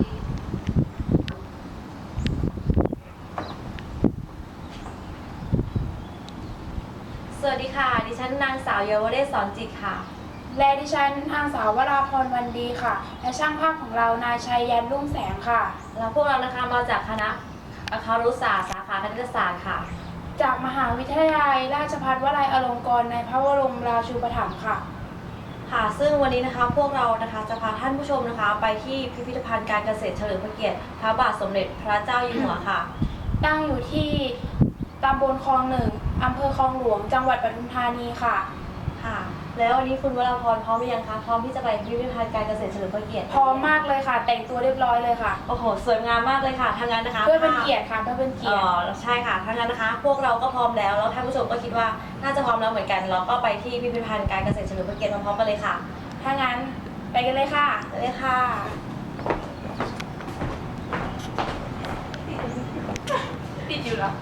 สวัสดีค่ะ ดิฉันนางสาวเยาวเรศสอนจิตค่ะ และดิฉันนางสาววราพรวันดีค่ะ และช่างภาพของเรานายชัยยันรุ่งแสงค่ะแล้วพวกเรานะคะมาจากคณะอาคารุศาสตร์สาขาคณิตศาสตร์ค่ะ จากมหาวิทยาลัยราชภัฏวลัยอลงกรณ์ในพระบรมราชูปถัมภ์ค่ะ ค่ะ ซึ่งวันนี้นะคะพวกเรานะคะจะพาท่านผู้ชมนะคะ ไปที่พิพิธภัณฑ์การเกษตรเฉลิมพระเกียรติพระบาทสมเด็จพระเจ้าอยู่หัวค่ะ ตั้งอยู่ที่ตำบลคลองหนึ่งอำเภอคลองหลวง จังหวัดปทุมธานีค่ะ ค่ะ แล้ววันนี้คุณวราพรพร้อมหรือยังคะ พร้อมที่จะไปพิพิธภัณฑ์การเกษตรเฉลิมพระเกียรติพร้อมมากเลยค่ะ แต่งตัวเรียบร้อยเลยค่ะ โอ้โห สวยงามมากเลยค่ะทางนั้นนะคะเพื่อเป็นเกียรติค่ะเพื่อเป็นเกียรอ๋ติอใช่ค่ะทางนั้นนะคะ พวกเราก็พร้อมแล้ว แล้วท่านผู้ชมก็คิดว่าน่าจะพร้อมแล้วเหมือนกัน เราก็ไปที่พิพิธภัณฑ์การเกษตรเฉลิมพระเกียรติพร้อมๆกันเลยค่ะ ถ้างั้นไปกันเลยค่ะไปเลยค่ะติดอยู่แล้ว